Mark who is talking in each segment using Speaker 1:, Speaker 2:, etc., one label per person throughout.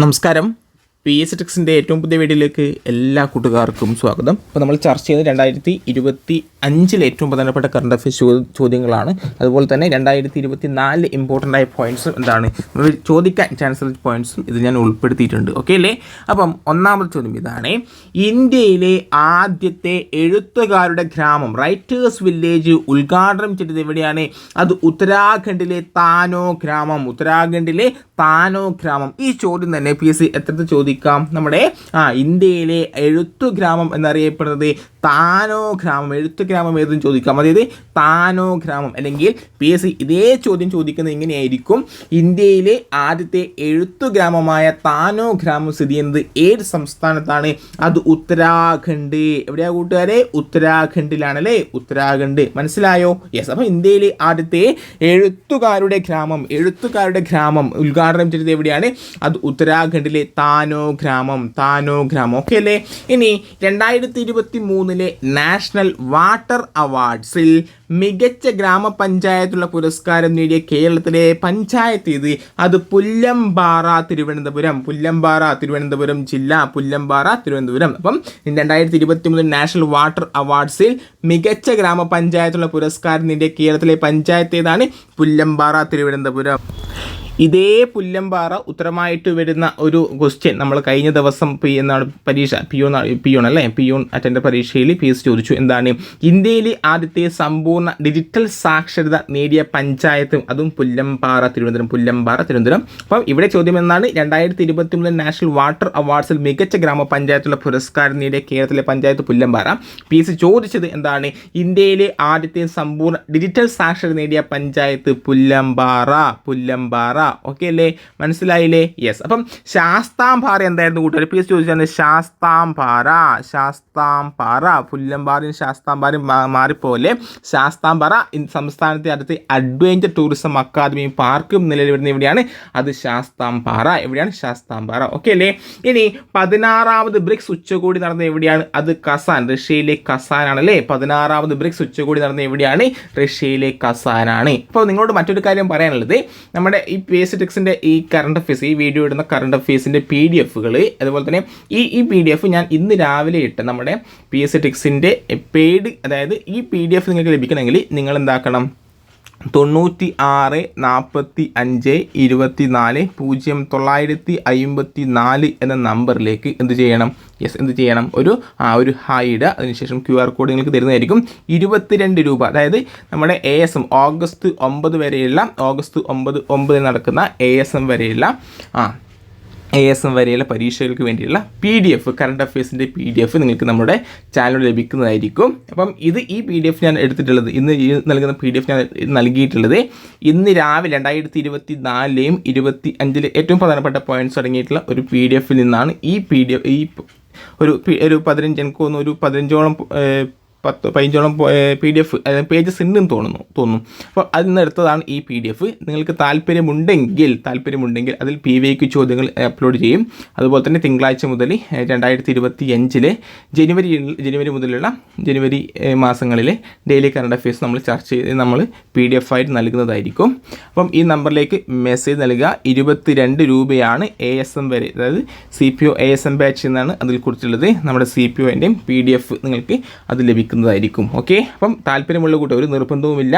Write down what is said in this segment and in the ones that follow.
Speaker 1: നമസ്കാരം. P S ടെക്സിന്റെ ഏറ്റവും പുതിയ വീഡിയോയിലേക്ക് എല്ലാ കൂട്ടുകാർക്കും സ്വാഗതം. അപ്പോൾ നമ്മൾ ചർച്ച ചെയ്യുന്നത് രണ്ടായിരത്തി ഇരുപത്തി അഞ്ചിലെ ഏറ്റവും പ്രധാനപ്പെട്ട കറണ്ട് അഫയേഴ്സ് ചോദ്യങ്ങളാണ്. അതുപോലെ തന്നെ രണ്ടായിരത്തി ഇരുപത്തി നാലിൽ ഇമ്പോർട്ടന്റ് ആയ പോയിന്റ്സും എന്താണ് ചോദിക്കാൻ ചാൻസ് പോയിന്റ്സും ഇത് ഞാൻ ഉൾപ്പെടുത്തിയിട്ടുണ്ട്. ഓക്കെ അല്ലേ? അപ്പം ഒന്നാമത്തെ ചോദ്യം ഇതാണ്. ഇന്ത്യയിലെ ആദ്യത്തെ എഴുത്തുകാരുടെ ഗ്രാമം റൈറ്റേഴ്സ് വില്ലേജ് ഉദ്ഘാടനം ചെയ്തത് എവിടെയാണ്? അത് ഉത്തരാഖണ്ഡിലെ താനോ ഗ്രാമം. ഉത്തരാഖണ്ഡിലെ താനോ ഗ്രാമം ഈ ചോദ്യം തന്നെ പി എസ് സി എത്ര ചോദിക്കാം? നമ്മുടെ ആ ഇന്ത്യയിലെ എഴുത്തു ഗ്രാമം എന്നറിയപ്പെടുന്നത് താനോ ഗ്രാമം എഴുത്ത് ഗ്രാമം ഏതെന്ന് ചോദിക്കാം. അതായത് താനോ ഗ്രാമം അല്ലെങ്കിൽ പി എസ് സി ഇതേ ചോദ്യം ചോദിക്കുന്നത് എങ്ങനെയായിരിക്കും? ഇന്ത്യയിലെ ആദ്യത്തെ എഴുത്തു ഗ്രാമമായ താനോ ഗ്രാമം സ്ഥിതി ചെയ്യുന്നത് ഏത് സംസ്ഥാനത്താണ്? അത് ഉത്തരാഖണ്ഡ്. എവിടെയാ കൂട്ടുകാരെ? ഉത്തരാഖണ്ഡിലാണ് അല്ലേ ഉത്തരാഖണ്ഡ്. മനസ്സിലായോ? യെസ് അപ്പോൾ ഇന്ത്യയിലെ ആദ്യത്തെ എഴുത്തുകാരുടെ ഗ്രാമം എഴുത്തുകാരുടെ ഗ്രാമം ഉദ്ഘാടനം ചെയ്തത് എവിടെയാണ്? അത് ഉത്തരാഖണ്ഡിലെ താനോ ഗ്രാമം താനോ ഗ്രാമം. ഓക്കെ അല്ലേ? ഇനി രണ്ടായിരത്തി ഇരുപത്തി മൂന്നിലെ നാഷണൽ വാട്ടർ അവാർഡ്സിൽ മികച്ച ഗ്രാമപഞ്ചായത്തുള്ള പുരസ്കാരം നേടിയ കേരളത്തിലെ പഞ്ചായത്ത് ഇത് അത് പുല്ലമ്പാറ തിരുവനന്തപുരം. പുല്ലമ്പാറ തിരുവനന്തപുരം ജില്ല. പുല്ലമ്പാറ തിരുവനന്തപുരം. അപ്പം രണ്ടായിരത്തി ഇരുപത്തി മൂന്ന് നാഷണൽ വാട്ടർ അവാർഡ്സിൽ മികച്ച ഗ്രാമപഞ്ചായത്തുള്ള പുരസ്കാരം നേടിയ കേരളത്തിലെ പഞ്ചായത്ത് ഏതാണ്? പുല്ലമ്പാറ തിരുവനന്തപുരം. ഇതേ പുല്ലമ്പാറ ഉത്തരമായിട്ട് വരുന്ന ഒരു ക്വസ്റ്റ്യൻ നമ്മൾ കഴിഞ്ഞ ദിവസം പി എന്നാണ് പരീക്ഷ പി യു പി യു അല്ലേ? പി യു അറ്റൻഡ് പരീക്ഷയിൽ പി എസ് ചോദിച്ചു എന്താണ്? ഇന്ത്യയിലെ ആദ്യത്തെ സമ്പൂർണ ഡിജിറ്റൽ സാക്ഷരത നേടിയ പഞ്ചായത്തും അതും പുല്ലമ്പാറ തിരുവനന്തപുരം പുല്ലമ്പാറ തിരുവനന്തപുരം. അപ്പം ഇവിടെ ചോദ്യം എന്നാണ്? രണ്ടായിരത്തി ഇരുപത്തി മൂന്ന് നാഷണൽ വാട്ടർ അവാർഡ്സിൽ മികച്ച ഗ്രാമപഞ്ചായത്തുള്ള പുരസ്കാരം നേടിയ കേരളത്തിലെ പഞ്ചായത്ത് പുല്ലമ്പാറ. പി എസ് ചോദിച്ചത് എന്താണ്? ഇന്ത്യയിലെ ആദ്യത്തെ സമ്പൂർണ ഡിജിറ്റൽ സാക്ഷരത നേടിയ പഞ്ചായത്ത് പുല്ലമ്പാറ പുല്ലമ്പാറ. ഓക്കെ അല്ലേ മനസ്സിലായില്ലേ? യെസ് അപ്പം ശാസ്താംപാറ എന്തായിരുന്നു കൂട്ടുകാർ എസ് ചോദിച്ചാൽ ശാസ്താംപാറ. ശാസ്താംപാറ. പുല്ലമ്പാറയും ശാസ്താംപാറയും മാറിപ്പോലെ ശാസ്താംപാറ സംസ്ഥാനത്തെ അടുത്ത് അഡ്വഞ്ചർ ടൂറിസം അക്കാദമിയും പാർക്കും നിലവിൽ വരുന്ന എവിടെയാണ്? അത് ശാസ്താംപാറ. എവിടെയാണ്? ശാസ്താംപാറ. ഓക്കെ അല്ലേ ഇനി പതിനാറാമത് ബ്രിക്സ് ഉച്ചകോടി നടന്ന എവിടെയാണ്? അത് കസാൻ റഷ്യയിലെ കസാനാണ് അല്ലേ പതിനാറാമത് ബ്രിക്സ് ഉച്ചകോടി നടന്ന എവിടെയാണ്? റഷ്യയിലെ കസാനാണ്. അപ്പോൾ നിങ്ങളോട് മറ്റൊരു കാര്യം പറയാനുള്ളത്. നമ്മുടെ ഈ പി എസ് ടെക്സിന്റെ ഈ കറണ്ട് അഫേഴ്സ് ഈ വീഡിയോ ഇടുന്ന കറണ്ട് അഫേഴ്സിന്റെ പി ഡി എഫുകൾ അതുപോലെ തന്നെ ഈ ഈ പി ഡി എഫ് ഞാൻ ഇന്ന് രാവിലെ ഇട്ട് നമ്മുടെ പി എസ് ടെക്സിന്റെ പെയ്ഡ് അതായത് ഈ പി ഡി എഫ് നിങ്ങൾക്ക് ലഭിക്കണമെങ്കിൽ നിങ്ങൾ എന്താക്കണം? തൊണ്ണൂറ്റി ആറ് നാൽപ്പത്തി അഞ്ച് ഇരുപത്തി നാല് പൂജ്യം തൊള്ളായിരത്തി അമ്പത്തി നാല് എന്ന നമ്പറിലേക്ക് എന്ത് ചെയ്യണം? യെസ് എന്ത് ചെയ്യണം? ഒരു ആ ഒരു ഹായ് ഇടുക അതിനുശേഷം ക്യു ആർ കോഡ് നിങ്ങൾക്ക് തരുന്നതായിരിക്കും. ഇരുപത്തിരണ്ട് രൂപ. അതായത് നമ്മുടെ എ എസ് എം ഓഗസ്റ്റ് ഒമ്പത് വരെയുള്ള ഓഗസ്റ്റ് ഒമ്പത് ഒമ്പതിന് നടക്കുന്ന എ എസ് എം വരെയുള്ള ആ എ എസ് എം വരെയുള്ള പരീക്ഷകൾക്ക് വേണ്ടിയുള്ള പി ഡി എഫ് കറണ്ട് അഫയേഴ്സിന്റെ പി ഡി എഫ് നിങ്ങൾക്ക് നമ്മുടെ ചാനലിൽ ലഭിക്കുന്നതായിരിക്കും. അപ്പം ഇത് ഈ പി ഡി എഫ് ഞാൻ എടുത്തിട്ടുള്ളത് ഇന്ന് ഈ നൽകുന്ന പി ഡി എഫ് ഞാൻ നൽകിയിട്ടുള്ളത് ഇന്ന് രാവിലെ രണ്ടായിരത്തി ഇരുപത്തി നാലിലെയും ഇരുപത്തി അഞ്ചിലെ ഏറ്റവും പ്രധാനപ്പെട്ട പോയിന്റ്സ് അടങ്ങിയിട്ടുള്ള ഒരു പി ഡി എഫിൽ നിന്നാണ് ഈ പി ഡി എഫ് ഈ ഒരു ഒരു പതിനഞ്ച് എനിക്ക് തോന്നുന്നു ഒരു പതിനഞ്ചോളം പത്ത് പതിനഞ്ചോളം പി ഡി എഫ് പേജസ് ഉണ്ടെന്ന് തോന്നുന്നു തോന്നുന്നു. അപ്പോൾ അതിൽ നിന്ന് എടുത്തതാണ് ഈ പി ഡി എഫ് നിങ്ങൾക്ക് താല്പര്യമുണ്ടെങ്കിൽ താല്പര്യമുണ്ടെങ്കിൽ അതിൽ പി വി ഐക്ക് ചോദ്യങ്ങൾ അപ്ലോഡ് ചെയ്യും. അതുപോലെ തന്നെ തിങ്കളാഴ്ച മുതൽ രണ്ടായിരത്തി ഇരുപത്തി അഞ്ചിലെ ജനുവരി ജനുവരി മുതലുള്ള ജനുവരി മാസങ്ങളിലെ ഡെയിലി കറണ്ട് അഫയേഴ്സ് നമ്മൾ ചർച്ച ചെയ്ത് നമ്മൾ പി ഡി എഫ് ആയിട്ട് നൽകുന്നതായിരിക്കും. അപ്പം ഈ നമ്പറിലേക്ക് മെസ്സേജ് നൽകുക. ഇരുപത്തിരണ്ട് രൂപയാണ് എ എസ് എം വരെ അതായത് C P O A S M batch എന്നാണ് അതിൽ കുറിച്ചുള്ളത് നമ്മുടെ സി പി ഒന്റെയും പി ഡി എഫ് നിങ്ങൾക്ക് അത് ലഭിക്കുന്നതായിരിക്കും ഓക്കെ അപ്പം താല്പര്യമുള്ള കൂട്ടം ഒരു നിർബന്ധവുമില്ല.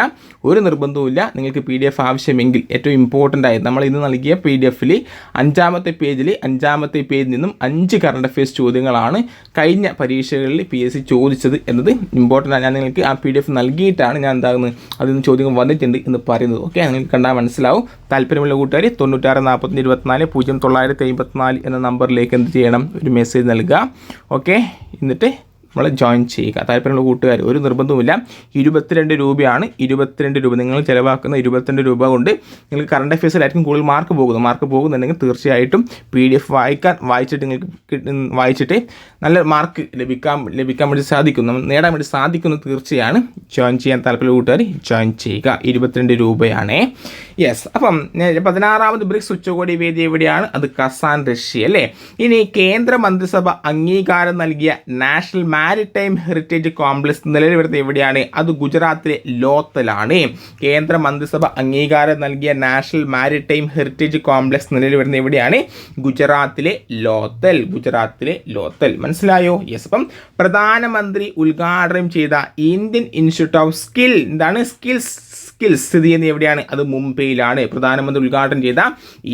Speaker 1: ഒരു നിർബന്ധവുമില്ല. നിങ്ങൾക്ക് പി ഡി എഫ് ആവശ്യമെങ്കിൽ ഏറ്റവും ഇമ്പോർട്ടന്റ് ആയത് നമ്മൾ ഇന്ന് നൽകിയ പി ഡി എഫിൽ അഞ്ചാമത്തെ പേജിൽ അഞ്ചാമത്തെ പേജിൽ നിന്നും അഞ്ച് കറണ്ട് അഫയേഴ്സ് ചോദ്യങ്ങളാണ് കഴിഞ്ഞ പരീക്ഷകളിൽ പി എസ് സി ചോദിച്ചത് എന്നത് ഇമ്പോർട്ടന്റ് ആണ്. ഞാൻ നിങ്ങൾക്ക് ആ പി ഡി എഫ് നൽകിയിട്ടാണ് ഞാൻ എന്താകുന്നത്? അതിൽ നിന്ന് ചോദ്യങ്ങൾ വന്നിട്ടുണ്ട് എന്ന് പറയുന്നത്. ഓക്കെ നിങ്ങൾക്ക് കണ്ടാൽ മനസ്സിലാവും. താല്പര്യമുള്ള കൂട്ടുകാർ തൊണ്ണൂറ്റാറ് നാൽപ്പത്തി ഇരുപത്തിനാല് പൂജ്യം തൊള്ളായിരത്തി അമ്പത്തിനാല് എന്ന നമ്പറിലേക്ക് എന്ത് ചെയ്യണം? ഒരു മെസ്സേജ് നൽകുക. ഓക്കെ എന്നിട്ട് നമ്മൾ ജോയിൻ ചെയ്യുക. താല്പര്യമുള്ള കൂട്ടുകാർ ഒരു നിർബന്ധവുമില്ല. ഇരുപത്തിരണ്ട് രൂപയാണ്. ഇരുപത്തിരണ്ട് രൂപ നിങ്ങൾ ചിലവാക്കുന്ന ഇരുപത്തിരണ്ട് രൂപ കൊണ്ട് നിങ്ങൾക്ക് കറണ്ട് അഫയേഴ്സിലായിരിക്കും കൂടുതൽ മാർക്ക് പോകുന്നത്. മാർക്ക് പോകുന്നുണ്ടെങ്കിൽ തീർച്ചയായിട്ടും പി ഡി എഫ് വായിക്കാൻ വായിച്ചിട്ട് നിങ്ങൾക്ക് വായിച്ചിട്ട് നല്ല മാർക്ക് ലഭിക്കാൻ ലഭിക്കാൻ വേണ്ടി സാധിക്കുന്നു നേടാൻ വേണ്ടി സാധിക്കുന്നു തീർച്ചയാണ്. ജോയിൻ ചെയ്യാൻ താല്പര്യം കൂട്ടുകാർ ജോയിൻ ചെയ്യുക. ഇരുപത്തിരണ്ട് രൂപയാണേ. യെസ് അപ്പം പതിനാറാമത് ബ്രിക്സ് ഉച്ചകോടി വേദി എവിടെയാണ്? അത് കസാൻ റഷ്യ അല്ലേ? ഇനി കേന്ദ്ര മന്ത്രിസഭ അംഗീകാരം നൽകിയ നാഷണൽ മാരിടൈം ഹെറിറ്റേജ് കോംപ്ലക്സ് നിലവിൽ വരുന്നത് എവിടെയാണ്? അത് ഗുജറാത്തിലെ ലോത്തലാണ്. കേന്ദ്ര മന്ത്രിസഭ അംഗീകാരം നൽകിയ നാഷണൽ മാരിടൈം ഹെറിറ്റേജ് കോംപ്ലക്സ് നിലവിൽ വരുന്നത് എവിടെയാണ്? ഗുജറാത്തിലെ ലോത്തൽ ഗുജറാത്തിലെ ലോത്തൽ. മനസ്സിലായോ? യെസ് അപ്പം പ്രധാനമന്ത്രി ഉദ്ഘാടനം ചെയ്ത ഇന്ത്യൻ ഇൻസ്റ്റിറ്റ്യൂട്ട് ഓഫ് സ്കിൽ എന്താണ്? സ്കിൽസ് സ്കിൽസ് സ്ഥിതി ചെയ്യുന്നത് എവിടെയാണ്? അത് മുംബൈയിലാണ്. പ്രധാനമന്ത്രി ഉദ്ഘാടനം ചെയ്ത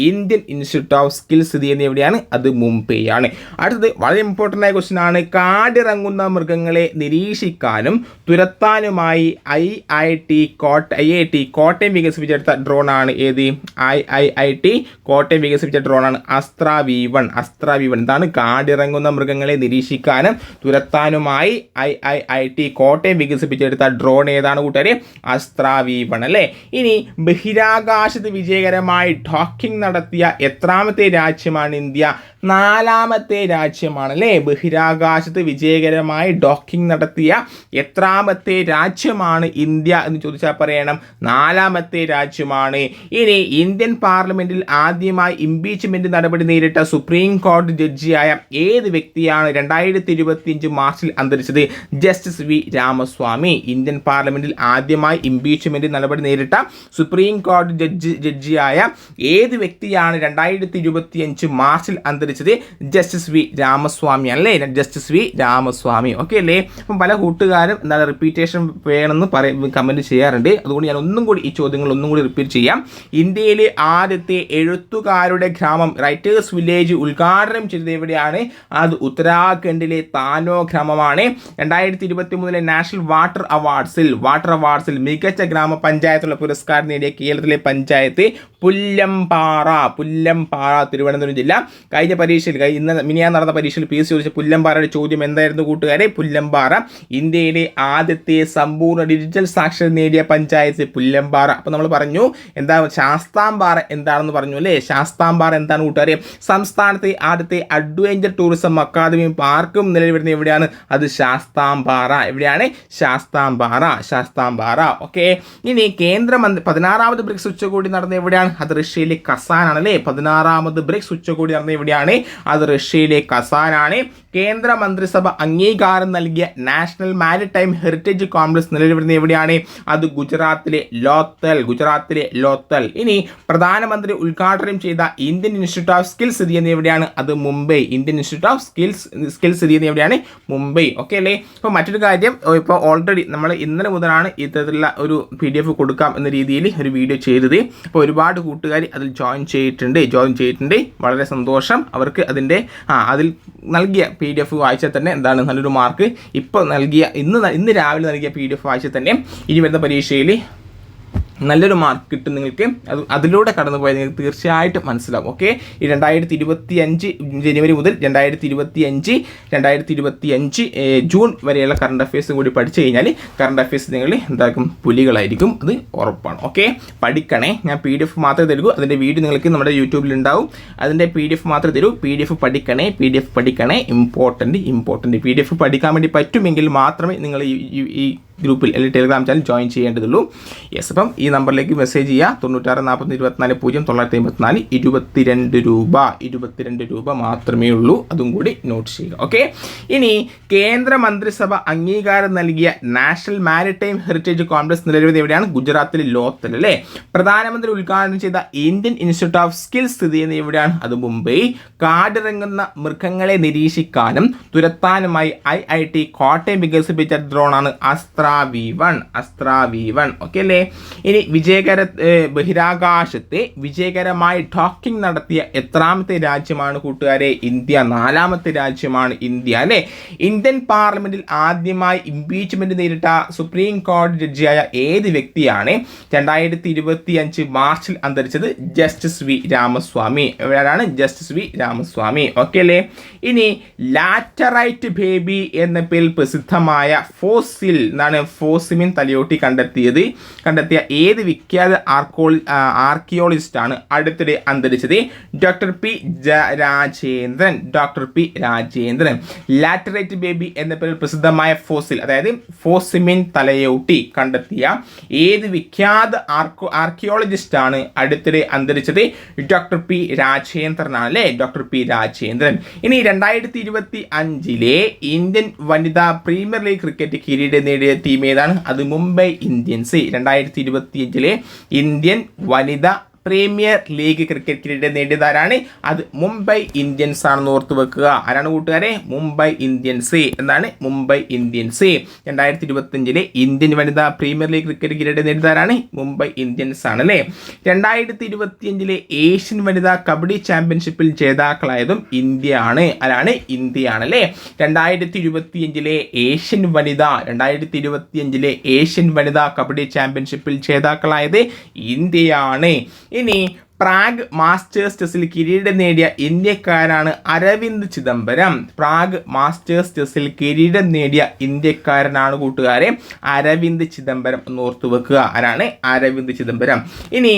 Speaker 1: ഇന്ത്യൻ ഇൻസ്റ്റിറ്റ്യൂട്ട് ഓഫ് സ്കിൽ സ്ഥിതി ചെയ്യുന്നത് എവിടെയാണ്? അത് മുംബൈയാണ്. അടുത്തത് വളരെ ഇമ്പോർട്ടന്റ് ആയ ക്വസ്റ്റ്യൻ ആണ്. കാടിറങ്ങുന്ന മൃഗങ്ങളെ നിരീക്ഷിക്കാനും തുരത്താനുമായി ഐ ഐ ടി കോട്ട ഐ ഐ ടി കോട്ടയം വികസിപ്പിച്ചെടുത്ത ഡ്രോണാണ് ഏത്? I I I T Kottayam വികസിപ്പിച്ച ഡ്രോണാണ് Astra V one Astra V one. ഇതാണ് കാടിറങ്ങുന്ന മൃഗങ്ങളെ നിരീക്ഷിക്കാനും തുരത്താനുമായി I I I T Kottayam വികസിപ്പിച്ചെടുത്ത ഡ്രോൺ ഏതാണ് കൂട്ടുകാർ അസ്ത്ര വി വൺ. ആണ് അല്ലേ ഇനി ബഹിരാകാശത്ത് വിജയകരമായി ഡോക്കിംഗ് നടത്തിയ എത്രാമത്തെ രാജ്യമാണ് ഇന്ത്യ? നാലാമത്തെ രാജ്യമാണ് അല്ലേ ബഹിരാകാശത്ത് വിജയകരമായി ഡോക്കിംഗ് നടത്തിയ എത്രാമത്തെ രാജ്യമാണ് ഇന്ത്യ എന്ന് ചോദിച്ചാൽ പറയണം. നാലാമത്തെ രാജ്യമാണ്. ഇനി ഇന്ത്യൻ പാർലമെന്റിൽ ആദ്യമായി ഇംപീച്ച്മെന്റ് നടപടി നേരിട്ട സുപ്രീം കോടതി ജഡ്ജിയായ ഏത് വ്യക്തിയാണ് രണ്ടായിരത്തി ഇരുപത്തിയഞ്ച് മാർച്ചിൽ അന്തരിച്ചത്? Justice V Ramaswamy. ഇന്ത്യൻ പാർലമെന്റിൽ ആദ്യമായി ഇംപീച്ച്മെന്റ് നേരിട്ട സുപ്രീം കോടതി ജഡ്ജി ജഡ്ജിയായ ഏത് വ്യക്തിയാണ് രണ്ടായിരത്തി ഇരുപത്തി അഞ്ച് മാർച്ചിൽ അന്തരിച്ചത്? ജസ്റ്റിസ് വി രാമസ്വാമി അല്ലേ? Justice V Ramaswamy. ഓക്കെ അല്ലേ? അപ്പം പല കൂട്ടുകാരും എന്താണ് റിപ്പീറ്റേഷൻ വേണമെന്ന് പറയ കമന്റ് ചെയ്യാറുണ്ട്. അതുകൊണ്ട് ഞാൻ ഒന്നും കൂടി ഈ ചോദ്യങ്ങൾ ഒന്നും കൂടി റിപ്പീറ്റ് ചെയ്യാം. ഇന്ത്യയിലെ ആദ്യത്തെ എഴുത്തുകാരുടെ ഗ്രാമം റൈറ്റേഴ്സ് വില്ലേജ് ഉദ്ഘാടനം ചെയ്തത് എവിടെയാണ്? അത് ഉത്തരാഖണ്ഡിലെ താനോ ഗ്രാമമാണ്. രണ്ടായിരത്തി ഇരുപത്തി മൂന്നിലെ നാഷണൽ വാട്ടർ അവാർഡ്സിൽ വാട്ടർ അവാർഡ്സിൽ മികച്ച ഗ്രാമപഞ്ചായത്തുള്ള പുരസ്കാരം നേടിയ കേരളത്തിലെ പഞ്ചായത്ത് പുല്ലംപാറ പുല്ലംപാറ തിരുവനന്തപുരം ജില്ല. കഴിഞ്ഞ പരീക്ഷയിൽ ഇന്ന് മിനിയാൻ നടന്ന പരീക്ഷയിൽ പി. എസ് ചോദിച്ച പുല്ലംപാറയുടെ ചോദ്യം എന്തായിരുന്നു കൂട്ടുകാരെ? പുല്ലംപാറ. ഇന്ത്യയിലെ ആദ്യത്തെ സമ്പൂർണ ഡിജിറ്റൽ സാക്ഷരത നേടിയ പഞ്ചായത്ത് പുല്ലംപാറ. അപ്പോൾ നമ്മൾ പറഞ്ഞു എന്താ ശാസ്താംപാറ എന്താണെന്ന് പറഞ്ഞു അല്ലേ? ശാസ്താംപാറ എന്താണ് കൂട്ടുകാരെ? സംസ്ഥാനത്തെ ആദ്യത്തെ അഡ്വഞ്ചർ ടൂറിസം അക്കാദമിയും പാർക്കും നിലവിൽ വരുന്നത് എവിടെയാണ്? അത് ശാസ്താംപാറ. എവിടെയാണ്? ശാസ്താംപാറ. ശാസ്താംപാറ. ഓക്കെ ഇനി കേന്ദ്രമന്ത്രി പതിനാറാമത് ബ്രിക്സ് ഉച്ചകോടി നടന്ന എവിടെയാണ്? അത് റഷ്യയിലെ കസാനാണ് അല്ലേ പതിനാറാമത് ബ്രിക്സ് ഉച്ചകോടി നടന്ന എവിടെയാണ്? അത് റഷ്യയിലെ കസാനാണ്. കേന്ദ്ര മന്ത്രിസഭ അംഗീകാരം നൽകിയ നാഷണൽ മാരിടൈം ഹെറിറ്റേജ് കോംപ്ലക്സ് നിലവിൽ വരുന്ന എവിടെയാണ്? അത് ഗുജറാത്തിലെ ലോത്തൽ ഗുജറാത്തിലെ ലോത്തൽ. ഇനി പ്രധാനമന്ത്രി ഉദ്ഘാടനം ചെയ്ത ഇന്ത്യൻ ഇൻസ്റ്റിറ്റ്യൂട്ട് ഓഫ് സ്കിൽസ് സ്ഥിതി ചെയ്യുന്ന എവിടെയാണ്? അത് Mumbai. Indian institute of skills skills സ്ഥിതി ചെയ്യുന്ന എവിടെയാണ്? മുംബൈ. ഓക്കെ അല്ലേ? അപ്പോൾ മറ്റൊരു കാര്യം ഇപ്പോൾ ഓൾറെഡി നമ്മൾ ഇന്നലെ മുതലാണ് ഇത്തരത്തിലുള്ള ഒരു പി ഡി എഫ് കൊടുക്കാം എന്ന രീതിയിൽ ഒരു വീഡിയോ ചെയ്തത്. അപ്പോൾ ഒരുപാട് കൂട്ടുകാർ അതിൽ ജോയിൻ ചെയ്തിട്ടുണ്ട് ജോയിൻ ചെയ്തിട്ടുണ്ട്. വളരെ സന്തോഷം. അവർക്ക് അതിന്റെ ആ അതിൽ നൽകിയ പി ഡി എഫ് വായിച്ചാൽ തന്നെ എന്താണ് നല്ലൊരു മാർക്ക് ഇപ്പോൾ നൽകിയ ഇന്ന് ഇന്ന് രാവിലെ നൽകിയ പി ഡി എഫ് വായിച്ചാൽ തന്നെ ഇനി വരുന്ന പരീക്ഷയിൽ നല്ലൊരു മാർക്ക് കിട്ടും നിങ്ങൾക്ക്. അത് അതിലൂടെ കടന്നു പോയാൽ നിങ്ങൾക്ക് തീർച്ചയായിട്ടും മനസ്സിലാവും. ഓക്കെ ഈ രണ്ടായിരത്തി ഇരുപത്തി അഞ്ച് ജനുവരി മുതൽ രണ്ടായിരത്തി ഇരുപത്തി അഞ്ച് രണ്ടായിരത്തി ഇരുപത്തി അഞ്ച് ജൂൺ വരെയുള്ള കറണ്ട് അഫയേഴ്സും കൂടി പഠിച്ചു കഴിഞ്ഞാൽ കറണ്ട് അഫയേഴ്സ് നിങ്ങൾ എന്താക്കും? പുലികളായിരിക്കും. അത് ഉറപ്പാണ്. ഓക്കെ പഠിക്കണേ. ഞാൻ പി ഡി എഫ് മാത്രമേ തരൂ. അതിന്റെ വീഡിയോ നിങ്ങൾക്ക് നമ്മുടെ യൂട്യൂബിൽ ഉണ്ടാവും. അതിന്റെ പി ഡി എഫ് മാത്രമേ തരൂ. പി ഡി എഫ് പഠിക്കണേ പി ഡി എഫ് പഠിക്കണേ. Important important P D F പഠിക്കാൻ വേണ്ടി പറ്റുമെങ്കിൽ മാത്രമേ നിങ്ങൾ ഈ ഗ്രൂപ്പിൽ അല്ലെങ്കിൽ ടെലിഗ്രാം ചാനൽ ജോയിൻ ചെയ്യേണ്ടതുള്ളൂ. യെസ് അപ്പം ഈ നമ്പറിലേക്ക് മെസ്സേജ് ചെയ്യുക തൊണ്ണൂറ്റാറ് നാൽപ്പത്തി ഇരുപത്തിനാല് പൂജ്യം തൊള്ളായിരത്തി അമ്പത്തിനാല് ഇരുപത്തിരണ്ട് രൂപ. ഇരുപത്തിരണ്ട് രൂപ മാത്രമേ ഉള്ളൂ. അതും കൂടി നോട്ട് ചെയ്യുക. ഓക്കെ ഇനി കേന്ദ്ര മന്ത്രിസഭ അംഗീകാരം നൽകിയ നാഷണൽ മാരിടൈം ഹെറിറ്റേജ് കോംപ്ലക്സ് നിലവിൽ എവിടെയാണ്? ഗുജറാത്തിലെ ലോത്തൽ അല്ലേ? പ്രധാനമന്ത്രി ഉദ്ഘാടനം ചെയ്ത ഇന്ത്യൻ ഇൻസ്റ്റിറ്റ്യൂട്ട് ഓഫ് സ്കിൽസ് സ്ഥിതി ചെയ്യുന്നത് എവിടെയാണ്? അത് മുംബൈ. കാടിറങ്ങുന്ന മൃഗങ്ങളെ നിരീക്ഷിക്കാനും തുരത്താനുമായി ഐ ഐ ടി കോട്ടയം വികസിപ്പിച്ച ഡ്രോണാണ് Astra V one Astra V one okay അല്ലേ? ഇനി വിജയകര ബഹിരാകാശത്തെ വിജയകരമായി ഡോക്കിംഗ് നടത്തിയ എത്രാമത്തെ രാജ്യമാണ് കൂട്ടുകാരെ? ഇന്ത്യ. നാലാമത്തെ രാജ്യമാണ് ഇന്ത്യ. അല്ലേ? ഇന്ത്യൻ പാർലമെന്റിൽ ആദ്യമായി ഇംപീച്ച്മെന്റ് നേരിട്ട സുപ്രീം കോടതി ജഡ്ജിയായ ഏത് വ്യക്തിയാണ് രണ്ടായിരത്തി ഇരുപത്തി അഞ്ച് മാർച്ചിൽ അന്തരിച്ചത്? Justice V. രാമസ്വാമി. ഇവരാണ് ജസ്റ്റിസ് വി. രാമസ്വാമി. ഓക്കെ അല്ലേ? ഇനി ലാറ്ററൈറ്റ് ബേബി എന്ന പേരിൽ പ്രസിദ്ധമായ ഫോസിൽ എന്താണ്? എന്താണ് ഫോസിമിൻ തലയോട്ടി കണ്ടെത്തിയത്? കണ്ടെത്തിയ ഏത് വിഖ്യാത ആർക്കോ ആർക്കിയോളജിസ്റ്റ് ആണ് അടുത്തിടെ അന്തരിച്ചത്? Doctor P Rajendran. Doctor P Rajendran. Laterite baby എന്ന പേരിൽ പ്രസിദ്ധമായ ഫോസിൽ അതായത് ഫോസിമിൻ തലയോട്ടി കണ്ടെത്തിയ ഏത് വിഖ്യാത ആർക്കോ ആർക്കിയോളജിസ്റ്റ് ആണ് അടുത്തിടെ അന്തരിച്ചത്? ഡോക്ടർ പി രാജേന്ദ്രനാണ് അല്ലേ? Doctor P Rajendran. ഇനി രണ്ടായിരത്തി ഇരുപത്തി അഞ്ചിലെ ഇന്ത്യൻ വനിതാ പ്രീമിയർ ലീഗ് ക്രിക്കറ്റ് കിരീടം നേടിയ ടീം ഏതാണ്? അത് മുംബൈ ഇന്ത്യൻസ്. രണ്ടായിരത്തി ഇരുപത്തിയഞ്ചിലെ ഇന്ത്യൻ വനിതാ പ്രീമിയർ ലീഗ് ക്രിക്കറ്റ് കിരീടം നേടിയതാരാണ്? അത് മുംബൈ ഇന്ത്യൻസ് ആണെന്ന് ഓർത്ത് വെക്കുക. ആരാണ് കൂട്ടുകാരെ? മുംബൈ ഇന്ത്യൻസ്. എന്താണ്? മുംബൈ ഇന്ത്യൻസ്. രണ്ടായിരത്തി ഇരുപത്തഞ്ചിലെ ഇന്ത്യൻ വനിതാ പ്രീമിയർ ലീഗ് ക്രിക്കറ്റ് കിരീടം നേടിയതാരാണ്? മുംബൈ ഇന്ത്യൻസ് ആണ് അല്ലേ രണ്ടായിരത്തി ഇരുപത്തിയഞ്ചിലെ ഏഷ്യൻ വനിതാ കബഡി ചാമ്പ്യൻഷിപ്പിൽ ജേതാക്കളായതും ഇന്ത്യ ആണ് ആരാണ്? ഇന്ത്യയാണ് അല്ലേ രണ്ടായിരത്തി ഇരുപത്തിയഞ്ചിലെ ഏഷ്യൻ വനിത രണ്ടായിരത്തി ഇരുപത്തിയഞ്ചിലെ ഏഷ്യൻ വനിതാ കബഡി ചാമ്പ്യൻഷിപ്പിൽ ജേതാക്കളായത് ഇന്ത്യയാണ്. ഇനി പ്രാഗ് മാസ്റ്റേഴ്സ് ടെസ്റ്റിൽ കിരീടം നേടിയ ഇന്ത്യക്കാരാണ് അരവിന്ദ് ചിദംബരം. പ്രാഗ് മാസ്റ്റേഴ്സ് ടെസ്റ്റിൽ കിരീടം നേടിയ ഇന്ത്യക്കാരനാണ് കൂട്ടുകാരെ അരവിന്ദ് ചിദംബരം എന്ന് ഓർത്തു വെക്കുക. ആരാണ്? അരവിന്ദ് ചിദംബരം. ഇനി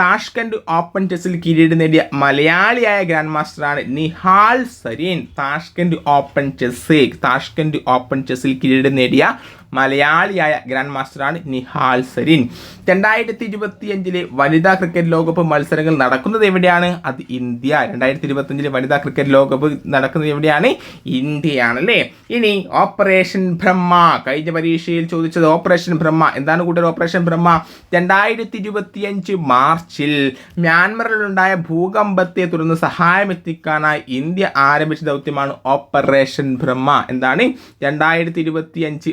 Speaker 1: താഷ്കൻഡ് ഓപ്പൺ ടെസ്റ്റിൽ കിരീടം നേടിയ മലയാളിയായ grand മാസ്റ്ററാണ് Nihal Sarin. Tashkent open chess Tashkent open ചെസ്സിൽ കിരീടം നേടിയ മലയാളിയായ ഗ്രാൻഡ് മാസ്റ്ററാണ് നിഹാൽ സരീൻ. രണ്ടായിരത്തി ഇരുപത്തി അഞ്ചിലെ വനിതാ ക്രിക്കറ്റ് ലോകകപ്പ് മത്സരങ്ങൾ നടക്കുന്നത് എവിടെയാണ്? അത് ഇന്ത്യ. രണ്ടായിരത്തി ഇരുപത്തി അഞ്ചിലെ വനിതാ ക്രിക്കറ്റ് ലോകകപ്പ് നടക്കുന്നത് എവിടെയാണ്? ഇന്ത്യയാണ് അല്ലേ ഇനി ഓപ്പറേഷൻ ബ്രഹ്മ. കഴിഞ്ഞ പരീക്ഷയിൽ ചോദിച്ചത് ഓപ്പറേഷൻ ബ്രഹ്മ. എന്താണ് കൂടുതൽ ഓപ്പറേഷൻ ബ്രഹ്മ? രണ്ടായിരത്തി ഇരുപത്തി അഞ്ച് മാർച്ചിൽ മ്യാൻമറിലുണ്ടായ ഭൂകമ്പത്തെ തുടർന്ന് സഹായമെത്തിക്കാനായി ഇന്ത്യ ആരംഭിച്ച ദൗത്യമാണ് ഓപ്പറേഷൻ ബ്രഹ്മ. എന്താണ്? രണ്ടായിരത്തി ഇരുപത്തി അഞ്ച്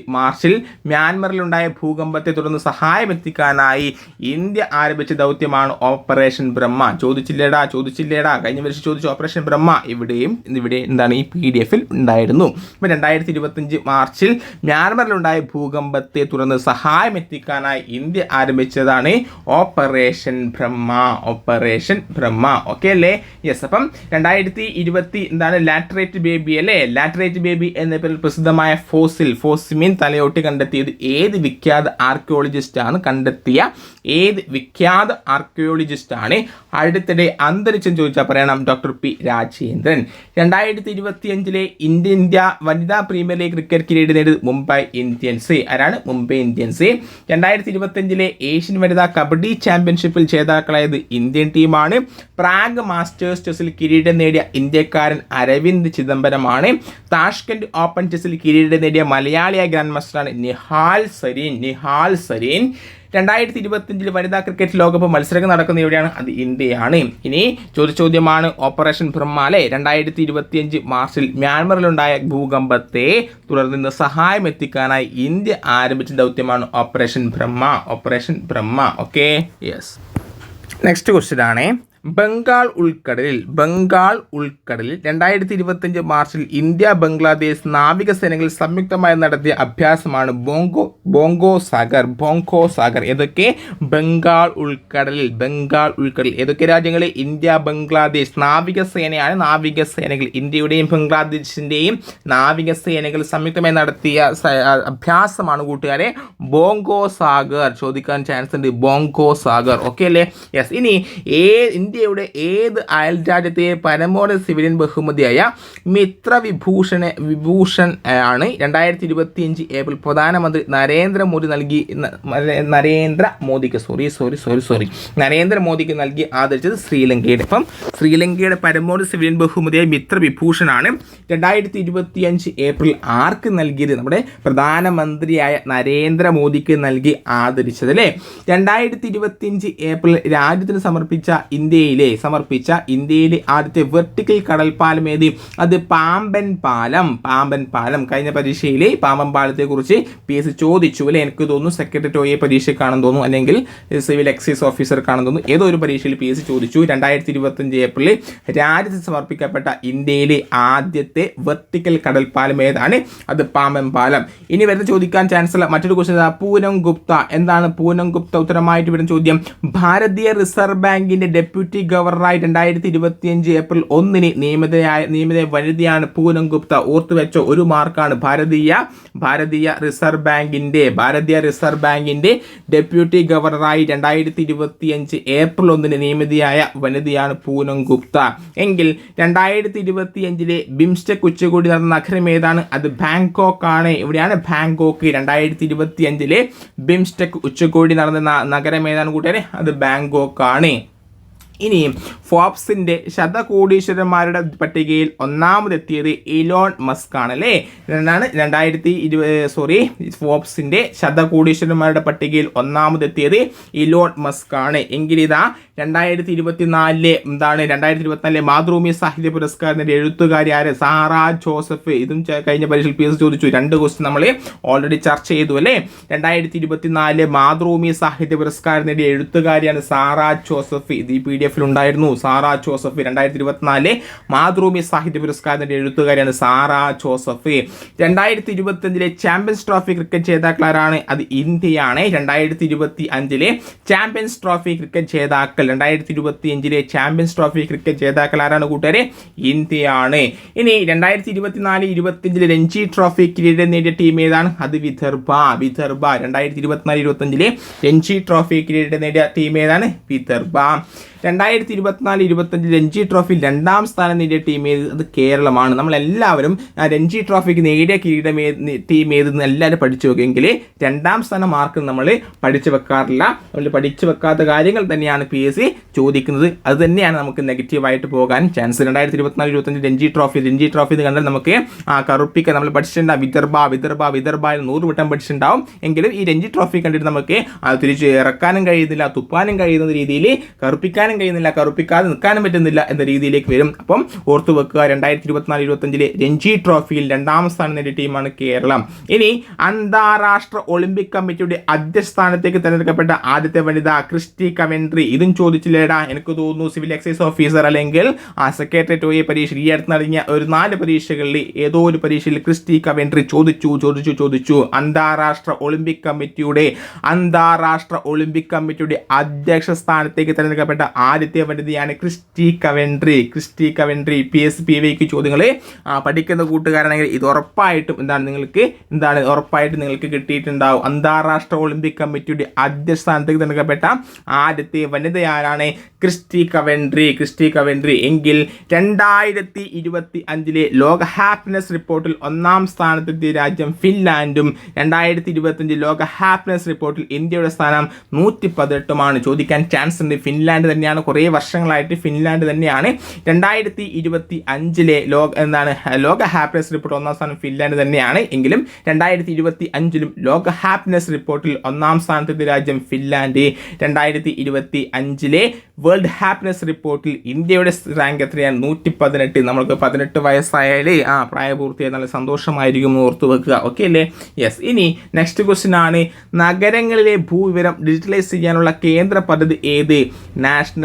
Speaker 1: മാർച്ചിൽ മ്യാൻമറിലുണ്ടായ ഭൂകമ്പത്തെ തുടർന്ന് സഹായമെത്തിക്കാനായി ഇന്ത്യ ആരംഭിച്ച ദൗത്യമാണ് ഓപ്പറേഷൻ ബ്രഹ്മ. ചോദിച്ചില്ലേടാ ചോദിച്ചില്ലേടാ. കഴിഞ്ഞ വർഷം ചോദിച്ച ഓപ്പറേഷൻ ബ്രഹ്മ. ഇവിടെയും ഇവിടെ എന്താണ് ഈ പി ഡി എഫിൽ ഉണ്ടായിരുന്നു. ഇപ്പം രണ്ടായിരത്തി ഇരുപത്തഞ്ച് മാർച്ചിൽ മ്യാൻമറിലുണ്ടായ ഭൂകമ്പത്തെ തുടർന്ന് സഹായമെത്തിക്കാനായി India ആരംഭിച്ചതാണ് operation Brahma. Operation Brahma. Okay അല്ലേ? യെസ് അപ്പം രണ്ടായിരത്തി ഇരുപത്തി എന്താണ് ലാറ്ററേറ്റ് ബേബി അല്ലേ? ലാറ്ററേറ്റ് ബേബി എന്ന പേരിൽ പ്രസിദ്ധമായ ഫോസിൽ ഫോസിമീൻ തലയോട്ടി കണ്ടെത്തിയത് ഏത് വിഖ്യാത ആർക്കിയോളജിസ്റ്റ് ആണ് കണ്ടെത്തിയ? ഏത് വിഖ്യാത ആർക്കിയോളജിസ്റ്റ് ആണ് അടുത്തിടെ അന്തരിച്ചം ചോദിച്ചാൽ പറയണം ഡോക്ടർ പി രാജേന്ദ്രൻ. രണ്ടായിരത്തി ഇരുപത്തി അഞ്ചിലെ ഇന്ത്യ ഇന്ത്യ വനിതാ പ്രീമിയർ ലീഗ് ക്രിക്കറ്റ് കിരീടം നേടിയത് മുംബൈ ഇന്ത്യൻസ്. ആരാണ്? മുംബൈ ഇന്ത്യൻസ്. രണ്ടായിരത്തി ഇരുപത്തി അഞ്ചിലെ ഏഷ്യൻ വനിതാ കബഡി ചാമ്പ്യൻഷിപ്പിൽ ജേതാക്കളായത് ഇന്ത്യൻ ടീമാണ്. പ്രാഗ് മാസ്റ്റേഴ്സ് ചെസ്സിൽ കിരീടം നേടിയ ഇന്ത്യക്കാരൻ അരവിന്ദ് ചിദംബരമാണ്. താഷ്കൻഡ് ഓപ്പൺ ചെസ്സിൽ കിരീടം നേടിയ മലയാളിയായ ഗ്രാൻഡ് മാസ്റ്ററാണ് നിഹാൽ സരീൻ. നിഹാൽ സരീൻ രണ്ടായിരത്തി ഇരുപത്തിയഞ്ചിൽ വനിതാ ക്രിക്കറ്റ് ലോകകപ്പ് മത്സരങ്ങൾ നടക്കുന്ന എവിടെയാണ് അത് ഇന്ത്യയാണ്. ഇനി ചോദ്യമാണ് ഓപ്പറേഷൻ ബ്രഹ്മാലെ രണ്ടായിരത്തി ഇരുപത്തിയഞ്ച് മാർച്ചിൽ മ്യാൻമറിലുണ്ടായ ഭൂകമ്പത്തെ തുടർന്ന് സഹായം എത്തിക്കാനായി ഇന്ത്യ ആരംഭിച്ച ദൗത്യമാണ് operation Brahma. Operation Brahma. Okay yes next question ആണേ. ബംഗാൾ ഉൾക്കടലിൽ ബംഗാൾ ഉൾക്കടലിൽ രണ്ടായിരത്തി ഇരുപത്തിയഞ്ച് മാർച്ചിൽ ഇന്ത്യ ബംഗ്ലാദേശ് നാവികസേനകൾ സംയുക്തമായി നടത്തിയ അഭ്യാസമാണ് ബോങ്കോ ബോങ്കോ സാഗർ ബോങ്കോ സാഗർ. ഏതൊക്കെ? ബംഗാൾ ഉൾക്കടലിൽ ബംഗാൾ ഉൾക്കടലിൽ. ഏതൊക്കെ രാജ്യങ്ങളിൽ ഇന്ത്യ ബംഗ്ലാദേശ് നാവികസേനയാണ് നാവികസേനകൾ ഇന്ത്യയുടെയും ബംഗ്ലാദേശിന്റെയും നാവികസേനകൾ സംയുക്തമായി നടത്തിയ അഭ്യാസമാണ് കൂട്ടുകാരെ ബോങ്കോ സാഗർ. ചോദിക്കാൻ ചാൻസ് ഉണ്ട്. ബോങ്കോ സാഗർ. ഓക്കെ അല്ലേ? യെസ് ഇനി ഏ ഇന്ത്യ ഇന്ത്യയുടെ ഏത് അയൽ രാജ്യത്തെ പരമോന്നത സിവിലിയൻ ബഹുമതിയായ മിത്ര വിഭൂഷണ വിഭൂഷൺ ആണ് രണ്ടായിരത്തി ഇരുപത്തി അഞ്ച് ഏപ്രിൽ പ്രധാനമന്ത്രി നരേന്ദ്രമോദി നൽകി നരേന്ദ്ര മോദിക്ക് സോറി സോറി സോറി സോറി. നരേന്ദ്രമോദിക്ക് നൽകി ആദരിച്ചത് ശ്രീലങ്കയുടെ. അപ്പം ശ്രീലങ്കയുടെ പരമോന്നത സിവിലിയൻ ബഹുമതിയായ മിത്ര വിഭൂഷണാണ് രണ്ടായിരത്തി ഇരുപത്തി അഞ്ച് ഏപ്രിൽ ആർക്ക് നൽകിയത്? നമ്മുടെ പ്രധാനമന്ത്രിയായ നരേന്ദ്രമോദിക്ക് നൽകി ആദരിച്ചത് അല്ലേ? രണ്ടായിരത്തി ഇരുപത്തി അഞ്ച് ഏപ്രിൽ രാജ്യത്തിന് സമർപ്പിച്ച ഇന്ത്യയിൽ ഇന്ത്യയിലെ സമർപ്പിച്ച ഇന്ത്യയിലെ ആദ്യത്തെ വെർട്ടിക്കൽ കടൽപ്പാലം ഏത്? അത് പാമ്പൻ പാലം. പാമ്പൻ പാലം. കഴിഞ്ഞ പരീക്ഷയിലെ പാമ്പൻ പാലത്തെ കുറിച്ച് പി എസ് ചോദിച്ചു അല്ലെ? എനിക്ക് തോന്നുന്നു സെക്രട്ടറി ഒയെ പരീക്ഷയ്ക്കാണെന്ന് തോന്നുന്നു. അല്ലെങ്കിൽ സിവിൽ എക്സൈസ് ഓഫീസർക്കാണെന്ന് തോന്നുന്നു. ഏതോ ഒരു പരീക്ഷയിൽ പി എസ് ചോദിച്ചു. രണ്ടായിരത്തി ഇരുപത്തഞ്ച് ഏപ്രിലിൽ രാജ്യത്ത് സമർപ്പിക്കപ്പെട്ട ഇന്ത്യയിലെ ആദ്യത്തെ വെർട്ടിക്കൽ കടൽപ്പാലം ഏതാണ്? അത് പാമ്പൻ പാലം. ഇനി വരുന്ന ചോദിക്കാൻ ചാൻസ് ഉള്ള മറ്റൊരു ക്വസ്റ്റൻ പൂനം ഗുപ്ത എന്താണ് പൂനം ഗുപ്ത ഉത്തരമായിട്ട് വരുന്ന ചോദ്യം? ഭാരതീയ റിസർവ് ബാങ്കിന്റെ ഡെപ്യൂട്ടി ഡെപ്യൂട്ടി ഗവർണറായി രണ്ടായിരത്തി ഇരുപത്തിയഞ്ച് ഏപ്രിൽ ഒന്നിന് നിയമിതയായ നിയമിത വനിതയാണ് പൂനം ഗുപ്ത. ഓർത്തുവെച്ച ഒരു മാർക്കാണ് ഭാരതീയ ഭാരതീയ റിസർവ് ബാങ്കിന്റെ ഭാരതീയ റിസർവ് ബാങ്കിന്റെ ഡെപ്യൂട്ടി ഗവർണറായി രണ്ടായിരത്തി ഇരുപത്തിയഞ്ച് ഏപ്രിൽ ഒന്നിന് നിയമിതയായ വനിതയാണ് പൂനം ഗുപ്ത. എങ്കിൽ രണ്ടായിരത്തി ഇരുപത്തിയഞ്ചിലെ ബിംസ്റ്റെക് ഉച്ചകോടി നടന്ന നഗരം ഏതാണ്? അത് ബാങ്കോക്ക് ആണ് ഇവിടെയാണ് ബാങ്കോക്ക്. രണ്ടായിരത്തി ഇരുപത്തി അഞ്ചിലെ ബിംസ്റ്റെക് ഉച്ചകോടി നടന്ന നഗരം ഏതാണ് കൂട്ടുകാരെ? അത് ബാങ്കോക്ക് ആണ് ഇനി ഫോബ്സിന്റെ ശതകോടീശ്വരന്മാരുടെ പട്ടികയിൽ ഒന്നാമതെത്തിയത് ഇലോൺ മസ്ക് ആണ് അല്ലേ? രണ്ടാണ് രണ്ടായിരത്തി ഇരുപത് സോറി ഫോബ്സിന്റെ ശതകോടീശ്വരന്മാരുടെ പട്ടികയിൽ ഒന്നാമതെത്തിയത് ഇലോൺ മസ്ക് ആണ്. എങ്കിൽ ഇതാ രണ്ടായിരത്തി ഇരുപത്തിനാലിലെ എന്താണ്? രണ്ടായിരത്തി ഇരുപത്തിനാലിലെ മാതൃഭൂമി സാഹിത്യ പുരസ്കാരത്തിന്റെ എഴുത്തുകാരി ആര്? സാറ ജോസഫ്. ഇതും കഴിഞ്ഞ പരീക്ഷയിൽ പി. എസ്. ചോദിച്ചു. രണ്ട് ക്വസ്റ്റ്യൻ നമ്മൾ ഓൾറെഡി ചർച്ച ചെയ്തു അല്ലേ? രണ്ടായിരത്തി ഇരുപത്തിനാലിലെ മാതൃഭൂമി സാഹിത്യ പുരസ്കാരം നേടിയ എഴുത്തുകാരിയാണ് സാറ ജോസഫ്. ഇത് ഈ പി ഡി എഫിൽ ഉണ്ടായിരുന്നു. സാറ ജോസഫ് രണ്ടായിരത്തി ഇരുപത്തിനാലിലെ മാതൃഭൂമി സാഹിത്യ പുരസ്കാരം നേടിയ എഴുത്തുകാരിയാണ് സാറ ജോസഫ്. രണ്ടായിരത്തി ഇരുപത്തിയഞ്ചിലെ ചാമ്പ്യൻസ് ട്രോഫി ക്രിക്കറ്റ് ജേതാക്കളാരാണ്? അത് ഇന്ത്യയാണ്. രണ്ടായിരത്തി ഇരുപത്തി അഞ്ചിലെ ചാമ്പ്യൻസ് ട്രോഫി ക്രിക്കറ്റ് ജേതാക്കൾ. രണ്ടായിരത്തി ഇരുപത്തി അഞ്ചിലെ ചാമ്പ്യൻസ് ട്രോഫി ക്രിക്കറ്റ് ജേതാക്കളാരാണ് കൂട്ടുകാരെ? ഇന്ത്യയാണ്. ഇനി രണ്ടായിരത്തി ഇരുപത്തിനാല് ഇരുപത്തിയഞ്ചിലെ രഞ്ജി ട്രോഫി കിരീടം നേടിയ ടീം ഏതാണ്? അത് വിദർഭ. വിദർഭ. രണ്ടായിരത്തി ഇരുപത്തിനാല് ഇരുപത്തഞ്ചിലെ രഞ്ജി ട്രോഫി കിരീടം നേടിയ ടീം ഏതാണ്? വിദർഭ. രണ്ടായിരത്തി ഇരുപത്തിനാല് ഇരുപത്തഞ്ച് രഞ്ജി ട്രോഫി രണ്ടാം സ്ഥാനം നേടിയ ടീം ഏത്? അത് കേരളമാണ്. നമ്മളെല്ലാവരും രഞ്ജി ട്രോഫിക്ക് നേടിയ കിരീടം ഏത് ടീം ഏതെന്ന് എല്ലാവരും പഠിച്ചു വെക്കുമെങ്കിൽ രണ്ടാം സ്ഥാനം മാർക്ക് നമ്മൾ പഠിച്ചു വെക്കാറില്ല. നമ്മൾ പഠിച്ചു വെക്കാത്ത കാര്യങ്ങൾ തന്നെയാണ് പി എസ് സി ചോദിക്കുന്നത്. അത് തന്നെയാണ് നമുക്ക് നെഗറ്റീവായിട്ട് പോകാൻ ചാൻസ് രണ്ടായിരത്തി ഇരുപത്തിനാല് ഇരുപത്തഞ്ച് രഞ്ജി ട്രോഫി രഞ്ജി ട്രോഫി എന്ന് കണ്ടാൽ നമുക്ക് കറുപ്പിക്ക നമ്മൾ പഠിച്ചിട്ടുണ്ടാവും വിദർഭ വിദർഭ വിദർഭ എന്ന് നൂറ് വട്ടം പഠിച്ചിട്ടുണ്ടാവും. എങ്കിലും ഈ രഞ്ജി ട്രോഫി കണ്ടിട്ട് നമുക്ക് തിരിച്ച് ഇറക്കാനും കഴിയുന്നില്ല തുപ്പാനും കഴിയുന്ന രീതിയിൽ കറുപ്പിക്കാനും കഴിയുന്നില്ല കറുപ്പിക്കാതെ നിൽക്കാനും പറ്റുന്നില്ല എന്ന രീതിയിലേക്ക് വരും. അപ്പം ഓർത്തു വെക്കുക രണ്ടായിരത്തി ഇരുപത്തിനാല് ഇരുപത്തഞ്ചിലെ രഞ്ജി ട്രോഫിയിൽ രണ്ടാം സ്ഥാനം നേടിയ ടീമാണ് കേരളം. ഇനി അന്താരാഷ്ട്ര ഒളിമ്പിക് കമ്മിറ്റിയുടെ അധ്യസ്ഥാനത്തേക്ക് തിരഞ്ഞെടുക്കപ്പെട്ട ആദ്യത്തെ വനിത ക്രിസ്റ്റി കമൻട്രി ഇതും ചോദിച്ചില്ലേടാ എനിക്ക് തോന്നുന്നു സിവിൽ എക്സൈസ് ഓഫീസർ അല്ലെങ്കിൽ ആ സെക്രട്ടേറിയറ്റ് ഒയെ പരീക്ഷ ഈ അടുത്ത് നടങ്ങിയ ഒരു നാല് പരീക്ഷകളിൽ ഏതോ ഒരു പരീക്ഷയിൽ ക്രിസ്റ്റി കമൻട്രി ചോദിച്ചു ചോദിച്ചു ചോദിച്ചു. അന്താരാഷ്ട്ര ഒളിമ്പിക് കമ്മിറ്റിയുടെ അന്താരാഷ്ട്ര ഒളിമ്പിക് കമ്മിറ്റിയുടെ അധ്യക്ഷ സ്ഥാനത്തേക്ക് തിരഞ്ഞെടുക്കപ്പെട്ട ആദ്യത്തെ വനിതയാണ് Kirsty Coventry. Kirsty Coventry P S P വൈക്ക് ചോദ്യങ്ങൾ പഠിക്കുന്ന കൂട്ടുകാരാണെങ്കിൽ ഇത് ഉറപ്പായിട്ടും എന്താണ് നിങ്ങൾക്ക് എന്താണ് ഉറപ്പായിട്ടും നിങ്ങൾക്ക് കിട്ടിയിട്ടുണ്ടാവും. അന്താരാഷ്ട്ര ഒളിമ്പിക് കമ്മിറ്റിയുടെ ആദ്യ സ്ഥാനത്തേക്ക് നൽകപ്പെട്ട ആദ്യത്തെ വനിത ആരാണ്? Christy Coventry. ക്രിസ്റ്റി കവൻട്രി എങ്കിൽ രണ്ടായിരത്തി ഇരുപത്തി അഞ്ചിലെ ലോക ഹാപ്പിനെസ് റിപ്പോർട്ടിൽ ഒന്നാം സ്ഥാനത്തെത്തിയ രാജ്യം ഫിൻലാൻഡും രണ്ടായിരത്തി ഇരുപത്തി ലോക ഹാപ്പിനെസ് റിപ്പോർട്ടിൽ ഇന്ത്യയുടെ സ്ഥാനം നൂറ്റി പതിനെട്ടുമാണ് ചോദിക്കാൻ ചാൻസ് ഉണ്ട്. ഫിൻലാൻഡ് തന്നെയാണ് കുറേ വർഷങ്ങളായിട്ട് ഫിൻലാൻഡ് തന്നെയാണ്. രണ്ടായിരത്തി ഇരുപത്തി അഞ്ചിലെ ലോക എന്താണ് ലോക ഹാപ്പിനെസ് റിപ്പോർട്ട് ഒന്നാം സ്ഥാനം ഫിൻലാൻഡ് തന്നെയാണ്. എങ്കിലും രണ്ടായിരത്തി ഇരുപത്തി അഞ്ചിലും ലോക ഹാപ്പിനെസ് റിപ്പോർട്ടിൽ ഒന്നാം സ്ഥാനത്തെത്തിയ രാജ്യം ഫിൻലാൻഡ്. രണ്ടായിരത്തി ഇരുപത്തി അഞ്ചിലെ വേൾഡ് ഹാപ്പിനെസ് റിപ്പോർട്ടിൽ ഇന്ത്യയുടെ റാങ്ക് എത്രയാണ്? നൂറ്റി പതിനെട്ട് നമ്മൾക്ക് പതിനെട്ട് വയസ്സായാലേ ആ പ്രായപൂർത്തിയായ നല്ല സന്തോഷമായിരിക്കും ഓർത്തു വെക്കുക. ഓക്കെ അല്ലേ? യെസ് ഇനി നെക്സ്റ്റ് ക്വസ്റ്റ്യൻ ആണ്. നഗരങ്ങളിലെ ഭൂവിവരം ഡിജിറ്റലൈസ് ചെയ്യാനുള്ള കേന്ദ്ര പദ്ധതി ഏത്? National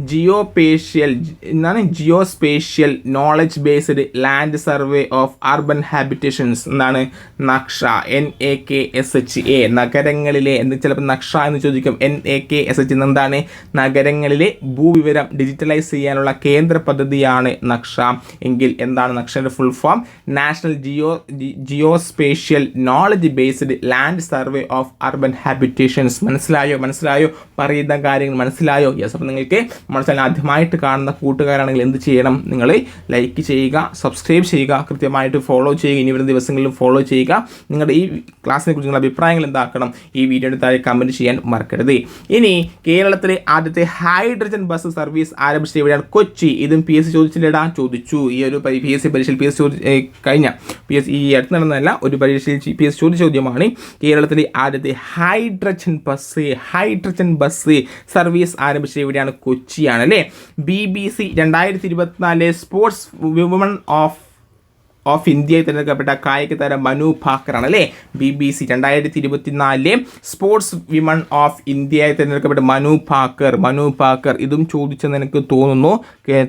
Speaker 1: geospatial geo spatial knowledge based land survey of urban habitations എന്നാണ് Naksha N A K S H A നഗരങ്ങളിലെ എന്ന് ചിലപ്പോൾ നക്ഷ എന്ന് ചോദിക്കും. N A K S H എന്താണ്? നഗരങ്ങളിലെ ഭൂവിവരം ഡിജിറ്റലൈസ് ചെയ്യാനുള്ള കേന്ദ്ര പദ്ധതിയാണ് നക്ഷ. എങ്കിൽ എന്താണ് നക്ഷയുടെ full form national geo geo spatial knowledge based land survey of urban habitations മനസ്സിലായോ? മനസ്സിലായോ? പറയുന്ന കാര്യങ്ങൾ മനസ്സിലായോ? യെസ് അപ്പോൾ നിങ്ങൾക്ക് നമ്മുടെ ചാനൽ ആദ്യമായിട്ട് കാണുന്ന കൂട്ടുകാരാണെങ്കിൽ എന്ത് ചെയ്യണം? നിങ്ങൾ ലൈക്ക് ചെയ്യുക സബ്സ്ക്രൈബ് ചെയ്യുക കൃത്യമായിട്ട് ഫോളോ ചെയ്യുക. ഇനി വരുന്ന ദിവസങ്ങളിലും ഫോളോ ചെയ്യുക. നിങ്ങളുടെ ഈ ക്ലാസ്സിനെ കുറിച്ച് നിങ്ങളുടെ അഭിപ്രായങ്ങൾ എന്താക്കണം? ഈ വീഡിയോയുടെ താഴെ കമന്റ് ചെയ്യാൻ മറക്കരുത്. ഇനി കേരളത്തിലെ ആദ്യത്തെ ഹൈഡ്രജൻ ബസ് സർവീസ് ആരംഭിച്ചത് എവിടെയാണ്? കൊച്ചി. ഇതും പി എസ് സി ചോദിച്ചില്ലേടാ ചോദിച്ചു. ഈ ഒരു പി എസ് സി പരീക്ഷയിൽ പി എസ് ചോദി കഴിഞ്ഞ. പി എസ് ഈ അടുത്ത് നടന്നതല്ല ഒരു പരീക്ഷയിൽ പി എസ് ചോദിച്ച ചോദ്യമാണ്. കേരളത്തിലെ ആദ്യത്തെ hydrogen bus hydrogen bus service ആരംഭിച്ചത് എവിടെയാണ്? കൊച്ചിയാണ് അല്ലേ? ബി ബി സി രണ്ടായിരത്തി ഇരുപത്തിനാല് സ്പോർട്സ് വിമൺ ഓഫ് ഓഫ് ഇന്ത്യയിൽ തിരഞ്ഞെടുക്കപ്പെട്ട കായിക താരം മനു ഭാക്കറാണ് അല്ലേ ബി ബി സി രണ്ടായിരത്തി ഇരുപത്തിനാലിലെ സ്പോർട്സ് വിമൺ ഓഫ് ഇന്ത്യയിൽ തിരഞ്ഞെടുക്കപ്പെട്ട മനു ഭാക്കർ. മനു ഭാക്കർ ഇതും ചോദിച്ചെന്ന് എനിക്ക് തോന്നുന്നു.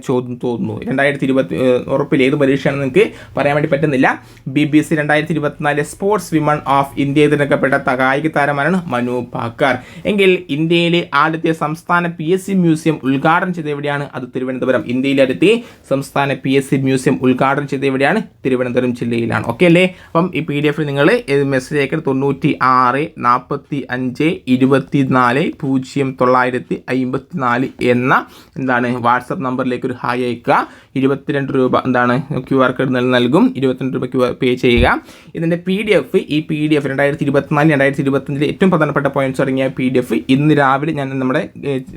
Speaker 1: ചോദ്യം തോന്നുന്നു. രണ്ടായിരത്തി ഇരുപത്തി ഉറപ്പിൽ ഏത് പരീക്ഷയാണെന്ന് നിങ്ങൾക്ക് പറയാൻ വേണ്ടി പറ്റുന്നില്ല. ബി ബി സി രണ്ടായിരത്തി ഇരുപത്തിനാലിലെ സ്പോർട്സ് വിമൺ ഓഫ് ഇന്ത്യയിൽ തിരഞ്ഞെടുക്കപ്പെട്ട കായിക താരമാണ് മനു ഭാക്കർ. എങ്കിൽ ഇന്ത്യയിലെ ആദ്യത്തെ സംസ്ഥാന പി എസ് സി മ്യൂസിയം ഉദ്ഘാടനം ചെയ്ത എവിടെയാണ്? അത് തിരുവനന്തപുരം. ഇന്ത്യയിലെ ആദ്യത്തെ സംസ്ഥാന പി എസ് സി മ്യൂസിയം ഉദ്ഘാടനം ചെയ്ത എവിടെയാണ്? തിരുവനന്തപുരം ജില്ലയിലാണ്. ഓക്കെ അല്ലേ? അപ്പം ഈ പി ഡി എഫിൽ നിങ്ങൾ മെസ്സേജ് അയക്കുന്നത് തൊണ്ണൂറ്റി ആറ് നാൽപ്പത്തി അഞ്ച് ഇരുപത്തി നാല് പൂജ്യം തൊള്ളായിരത്തി അമ്പത്തി നാല് എന്ന എന്താണ്? വാട്സപ്പ് നമ്പറിലേക്ക് ഒരു ഹായ് അയക്കുക ഇരുപത്തിരണ്ട് രൂപ എന്താണ് ക്യു ആർ കോഡ് നൽകും. ഇരുപത്തിരണ്ട് രൂപ ക്യു ആർ പേ ചെയ്യുക. ഇതിന്റെ പി ഡി എഫ് ഈ പി ഡി എഫ് രണ്ടായിരത്തി ഇരുപത്തിനാല് രണ്ടായിരത്തി ഇരുപത്തഞ്ചിലെ ഏറ്റവും പ്രധാനപ്പെട്ട പോയിന്റ്സ് തുടങ്ങിയ പി ഡി എഫ് ഇന്ന് രാവിലെ ഞാൻ നമ്മുടെ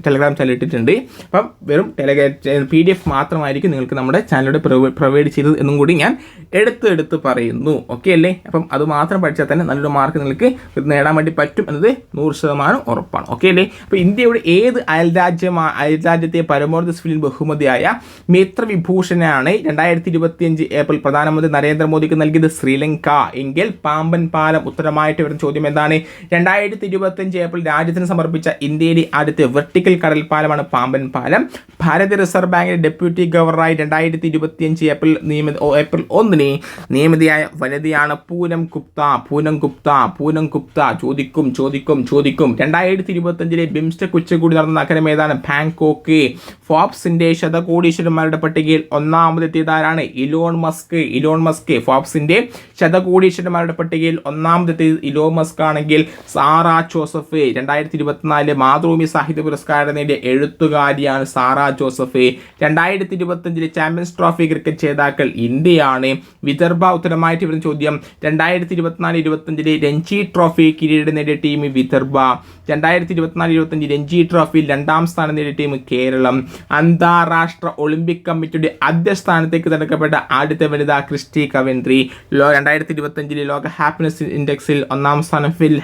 Speaker 1: ടെലഗ്രാം ചാനൽ ഇട്ടിട്ടുണ്ട്. അപ്പം വെറും ടെലഗ്രാം പി ഡി എഫ് മാത്രമായിരിക്കും നിങ്ങൾക്ക് നമ്മുടെ ചാനലിലൂടെ പ്രൊവൈഡ് ചെയ്തത് എന്നും കൂടി ഞാൻ എടുത്ത് എടുത്ത് പറയുന്നു. ഓക്കെ അല്ലേ? അപ്പം അത് മാത്രം പഠിച്ചാൽ തന്നെ നല്ലൊരു മാർക്ക് നിങ്ങൾക്ക് നേടാൻ വേണ്ടി പറ്റും എന്നത് നൂറ് ശതമാനം ഉറപ്പാണ്. ഓക്കെ അല്ലേ? അപ്പോൾ ഇന്ത്യയുടെ ഏത് അയൽരാജ്യമാ അയൽരാജ്യത്തെ പരമോന്നത സ്ഫിലിൻ ബഹുമതിയായ മിത്ര വിഭൂഷണാണ് രണ്ടായിരത്തി ഇരുപത്തിയഞ്ച് ഏപ്രിൽ പ്രധാനമന്ത്രി നരേന്ദ്രമോദിക്ക് നൽകിയത് ശ്രീലങ്ക. എങ്കിൽ പാമ്പൻ പാലം ഉത്തരമായിട്ട് വരുന്ന ചോദ്യം എന്താണ്? രണ്ടായിരത്തി ഇരുപത്തിയഞ്ച് ഏപ്രിൽ രാജ്യത്തിന് സമർപ്പിച്ച ഇന്ത്യയിലെ ആദ്യത്തെ വെർട്ടിക്കൽ കടൽ പാലമാണ് പാമ്പൻ പാലം. ഭാരതീയ റിസർവ് ബാങ്കിന്റെ ഡെപ്യൂട്ടി ഗവർണറായി രണ്ടായിരത്തി ഇരുപത്തിയഞ്ച് ഏപ്രിൽ നിയമിത ഏപ്രിൽ ഒന്നിന് നിയമിതയായ വനിതയാണ് പൂനം ഗുപ്ത. പൂനം ഗുപ്ത പൂനം ഗുപ്ത. ചോദിക്കും ചോദിക്കും ചോദിക്കും. രണ്ടായിരത്തി ഇരുപത്തിയഞ്ചിലെ ബിംസ്റ്റെക് ഉച്ചകൂടി നടന്ന നഗരം ഏതാണ്? ബാങ്കോക്ക്. ഫോബ്സിന്റെ ശതകോടീശ്വരന്മാരുടെ പട്ടികയിൽ ഒന്നാമതെത്തിയതാരാണ്? Elon Musk. ഇലോൺ മസ്ക് ഫോബ്സിന്റെ ശതകോടീശ്വരന്മാരുടെ പട്ടികയിൽ ഒന്നാമതെത്തിയത് ഇലോൺ മസ്ക് ആണെങ്കിൽ സാറ ജോസഫ്. രണ്ടായിരത്തി ഇരുപത്തിനാല് മാതൃഭൂമി സാഹിത്യ പുരസ്കാരം നേടിയ എഴുത്തുകാരിയാണ് സാറ ജോസഫ്. രണ്ടായിരത്തി ഇരുപത്തഞ്ചിലെ ചാമ്പ്യൻസ് ട്രോഫി ക്രിക്കറ്റ് ജേതാക്കൾ ഇന്ത്യയാണ്. വിദർഭ ഉത്തരമായിട്ട് വരുന്ന ചോദ്യം രണ്ടായിരത്തി ഇരുപത്തിനാല് ഇരുപത്തഞ്ചിലെ രഞ്ജി ട്രോഫി കിരീടം നേടിയ ടീം വിദർഭ. രണ്ടായിരത്തി ഇരുപത്തിനാല് ഇരുപത്തഞ്ച് രഞ്ജി ട്രോഫിയിൽ രണ്ടാം സ്ഥാനം നേടിയ ടീം കേരളം. അന്താരാഷ്ട്ര ഒളിമ്പിക് കമ്മിറ്റിയുടെ ആദ്യ സ്ഥാനത്തേക്ക് തിരക്കപ്പെട്ട ആദ്യത്തെ വനിത ക്രിസ്റ്റി കവൻട്രി. ലോ രണ്ടായിരത്തി ഇരുപത്തഞ്ചിലെ ലോക ഹാപ്പിനെസ് ഇൻഡെക്സിൽ ഒന്നാം സ്ഥാനം ഫിൽ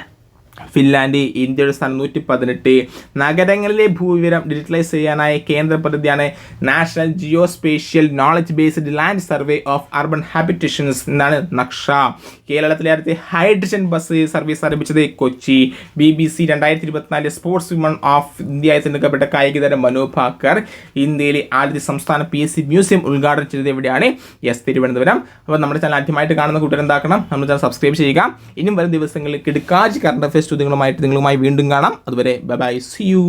Speaker 1: ഫിൻലാൻഡ് ഇന്ത്യയുടെ സ്ഥാനം നൂറ്റി പതിനെട്ട് നഗരങ്ങളിലെ ഭൂവിവരം ഡിജിറ്റലൈസ് ചെയ്യാനായ കേന്ദ്ര പദ്ധതിയാണ് national geo spatial knowledge based land survey of urban habitations എന്നാണ് നക്ഷ. കേരളത്തിലെ ആദ്യത്തെ ഹൈഡ്രജൻ ബസ് സർവീസ് ആരംഭിച്ചത് കൊച്ചി. ബി ബി സി രണ്ടായിരത്തി ഇരുപത്തിനാല് സ്പോർട്സ് വിമൺ ഓഫ് ഇന്ത്യ തിരഞ്ഞെടുക്കപ്പെട്ട കായിക താരം മനു ഇന്ത്യയിലെ ആദ്യത്തെ സംസ്ഥാന പി എസ് സി മ്യൂസിയം ഉദ്ഘാടനം ചെയ്തത് എവിടെയാണ്? എസ് തിരുവനന്തപുരം. അപ്പോൾ നമ്മുടെ ചാനൽ ആദ്യമായിട്ട് കാണുന്ന കൂട്ടർ എന്താക്കണം നമ്മുടെ ചാനൽ സബ്സ്ക്രൈബ് ചെയ്യുക. ഇനിയും വരും ദിവസങ്ങളിൽ കിടക്കാജ് കറണ്ട് അഫയേഴ്സ് ചോദ്യങ്ങളുമായിട്ട് നിങ്ങളുമായി വീണ്ടും കാണാം. അതുവരെ ബൈ സി യു